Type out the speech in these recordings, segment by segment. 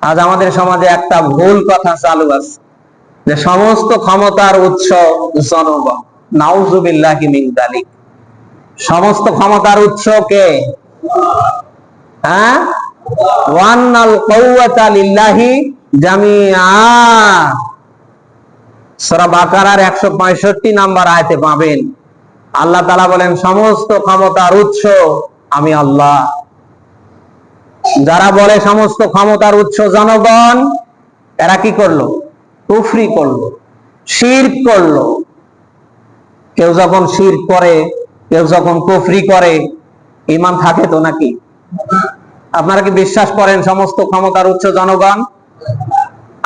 আজ আমাদের সমাজে একটা ভুল কথা চালু আছে। যে সমস্ত ক্ষমতার উৎস জনগণ, নাউজুবিল্লাহি সমস্ত ক্ষমতার উৎস কে? হ্যাঁ? ওয়ান্নাল কওয়াতা লিল্লাহি জামিআ। সূরা বাকারার 165 নাম্বার আয়াতে পাবেন। আল্লাহ বলেন, সমস্ত ক্ষমতার উৎস আমি আল্লাহ। যারা বলে সমস্ত ক্ষমতার উৎস জনগণ, এরা কি করল? কুফরি করল শির করল। কেউ যখন শির করে, কেউ যখন কুফরি করে ইমান থাকে তো নাকি? আপনারা কি বিশ্বাস করেন সমস্ত ক্ষমতার উৎস জনগণ?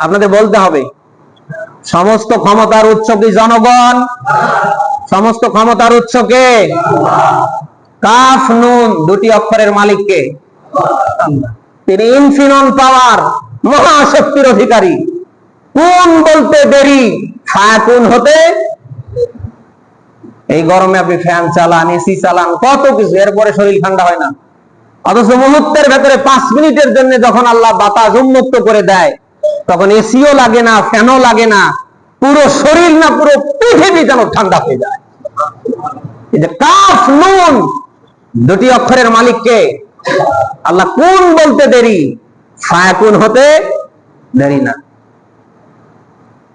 আপনাদের বলতে হবে, সমস্ত ক্ষমতার উৎস কি জনগণ? সমস্ত ক্ষমতার উৎস কে? কাফ নুন, দুটি অক্ষরের মালিককে। তিনি ইনফিনন পাওয়ার মহাশক্তির অধিকারী। কোন বলতে দেরি? হতে? এই গরমে আপনি ফ্যান চালান, এসি চালান, কত কিছু, এরপরে শরীর ঠান্ডা হয় না। অথচ মুহূর্তের ভেতরে পাঁচ মিনিটের জন্য যখন আল্লাহ বাতাস উন্মুক্ত করে দেয়, তখন এসিও লাগে না, ফ্যানও লাগে না, পুরো শরীর না, পুরো পৃথিবী যেন ঠান্ডা হয়ে যায়। কাফ নুন, দুটি অক্ষরের মালিককে আল্লাহ কোন বলতে দেরি? ফায়াকুন হতে দেরি না।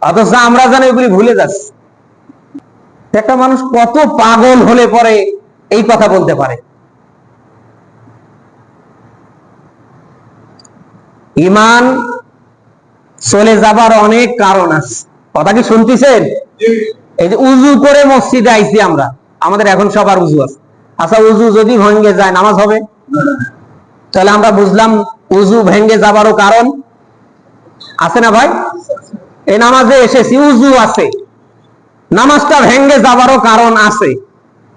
অথচ আমরা জানি ওগুলি ভুলে যাচ্ছি। একটা মানুষ কত পাগল হলে পরে এই কথা বলতে পারে। ইমান চলে যাবার অনেক কারণ আছে। কথা কি শুনতেছেন? এই যে উজু করে মসজিদে আইছি আমরা। আমাদের এখন সবার উজু আছে। আচ্ছা উজু যদি ভেঙে যায় নামাজ হবে? তাহলে আমরা বুঝলাম উজু ভেঙে যাবারও কারণ। আছে না ভাই? এই নামাজে এসেছি, উজু আছে। নামাজটা ভেঙে যাবারও কারণ আছে।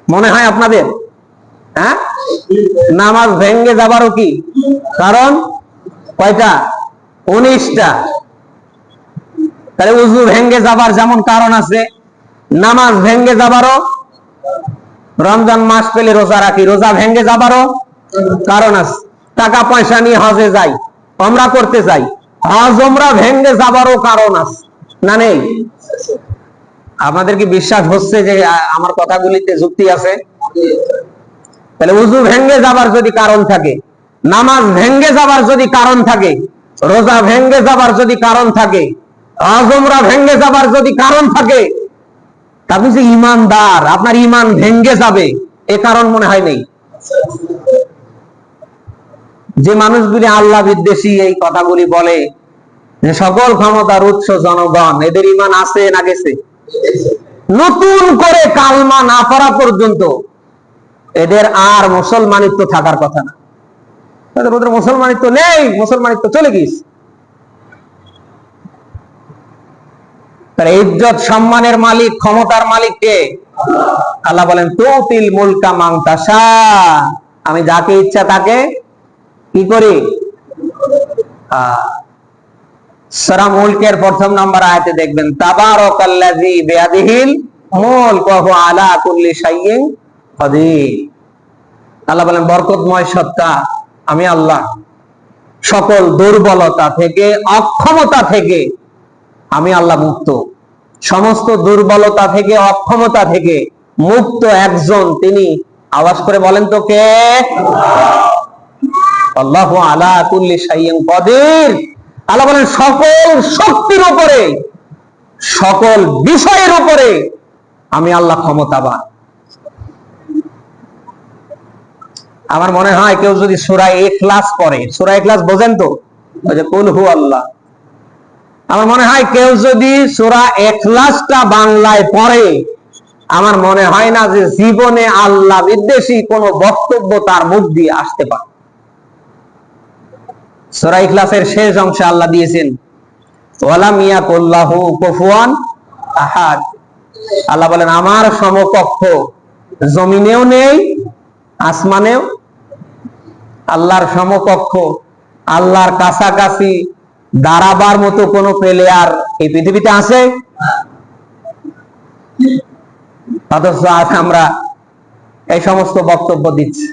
মনে হয় আপনাদের? হ্যাঁ? নামাজ ভেঙে যাবারও কি? কারণ? কয়টা? উনিশটা। তাহলে উজু ভেঙ্গে যাবার যেমন কারণ আছে, নামাজ ভেঙ্গে যাবারও, রমজান মাস পেলে রোজা রাখি, রোজা ভেঙ্গে যাবারও কারণ আছে। টাকা পয়সা নিয়ে হজে যাই আমরা করতে যাই, হজ আমরা ভেঙে যাবারও কারণ আছে। না নেই? আমাদের কি বিশ্বাস হচ্ছে যে আমার কথাগুলিতে যুক্তি আছে। তাহলে উজু ভেঙ্গে যাবার যদি কারণ থাকে, নামাজ ভেঙ্গে যাবার যদি কারণ থাকে, রোজা ভেঙ্গে যাবার যদি কারণ থাকে আজমরা ভেঙ্গে যাবার যদি কারণ থাকে আপনি যে ইমানদার, আপনার ইমান ভেঙ্গে যাবে, এ কারণ মনে হয় নেই। যে মানুষগুলি আল্লাহ বিদ্বেষী এই কথাগুলি বলে সকল ক্ষমতার উৎস জনগণ, এদের ইমান আছে না গেছে? নতুন করে কালমা না পড়া পর্যন্ত এদের আর মুসলমানিত্ব থাকার কথা না। তাদের ওদের মুসলমানিত্ব নেই, মুসলমানিত্ব চলে গিয়েছে। তার ইজ্জত সম্মানের মালিক, ক্ষমতার মালিক কে? আল্লাহ বলেন, তুতিল মুলকা মাংতাসা আমি যাকে ইচ্ছা তাকে কি করি? আহ, মুলকের প্রথম নম্বর আয়াতে দেখবেন তাবারাকাল্লাযী বিয়াদিহিল মুলক ওয়া আলা কুল্লি শাইইন আল্লাহ বলেন বরকতময় সত্তা আমি আল্লাহ। সকল দুর্বলতা থেকে অক্ষমতা থেকে আমি আল্লাহ মুক্ত। সমস্ত দুর্বলতা থেকে অক্ষমতা থেকে মুক্ত একজন তিনি। আওয়াজ করে বলেন তো কে? আল্লাহ আলা কুল্লি শাইইন কাদির। আল্লাহ বলেন, সকল শক্তির উপরে, সকল বিষয়ের উপরে আমি আল্লাহ ক্ষমতাবান। আমার মনে হয় কেউ যদি পড়ে সুরায় এখলাস বোঝেন তো? কুল হু আল্লাহ আমার মনে হয় কেউ যদি সুরা বাংলায় পড়ে, আমার মনে হয় না যে জীবনে আল্লাহ বিদ্বেষী কোনো বক্তব্য তার মুখ দিয়ে আসতে পারে। সুরা ইখলাসের শেষ অংশে আল্লাহ দিয়েছেন, ওয়ালাম ইয়াকুল্লাহু কুফুয়ান আহাদ। আল্লাহ বলেন, আমার সমকক্ষ জমিনেও নেই, আসমানেও আল্লাহর সমকক্ষ, আল্লাহর কাছাকাছি দাঁড়াবার মতো কোন প্লেয়ার এই পৃথিবীতে আছে? আমরা এই সমস্ত বক্তব্য দিচ্ছি।